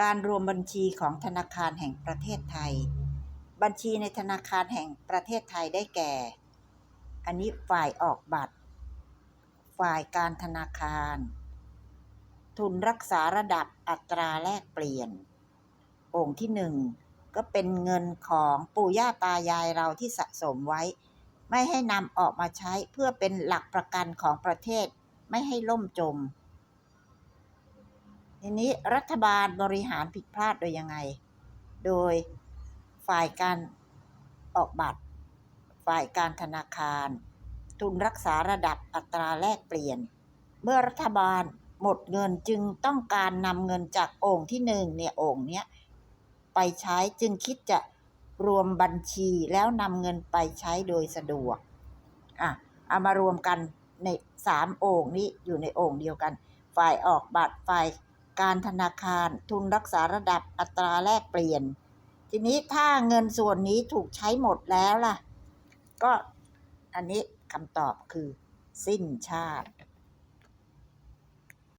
การรวมบัญชีของธนาคารแห่งประเทศไทย บัญชีในธนาคารแห่งประเทศไทยได้แก่ อันนี้ฝ่ายออกบัตร ฝ่ายการธนาคาร ทุนรักษาระดับอัตราแลกเปลี่ยน องค์ที่หนึ่งก็เป็นเงินของปู่ย่าตายายเราที่สะสมไว้ ไม่ให้นำออกมาใช้เพื่อเป็นหลักประกันของประเทศไม่ให้ล่มจม ทีนี้รัฐบาลบริหารผิดพลาดโดยยังไง โดยฝ่ายการออกบัตร ฝ่ายการธนาคาร ทุนรักษาระดับอัตราแลกเปลี่ยน เมื่อรัฐบาลหมดเงินจึงต้องการนำเงินจากโอ่งที่หนึ่งเนี่ยโอ่งเนี้ยไปใช้จึงคิดจะรวมบัญชีแล้วนำเงินไปใช้โดยสะดวกอะเอามารวมกันในสามโอ่งนี้อยู่ในโอ่งเดียวกัน ฝ่ายออกบัตรฝ่าย การธนาคารทุนรักษาระดับอัตราแลกเปลี่ยน ทีนี้ถ้าเงินส่วนนี้ถูกใช้หมดแล้วล่ะ ก็อันนี้คำตอบคือ สิ้นชาติ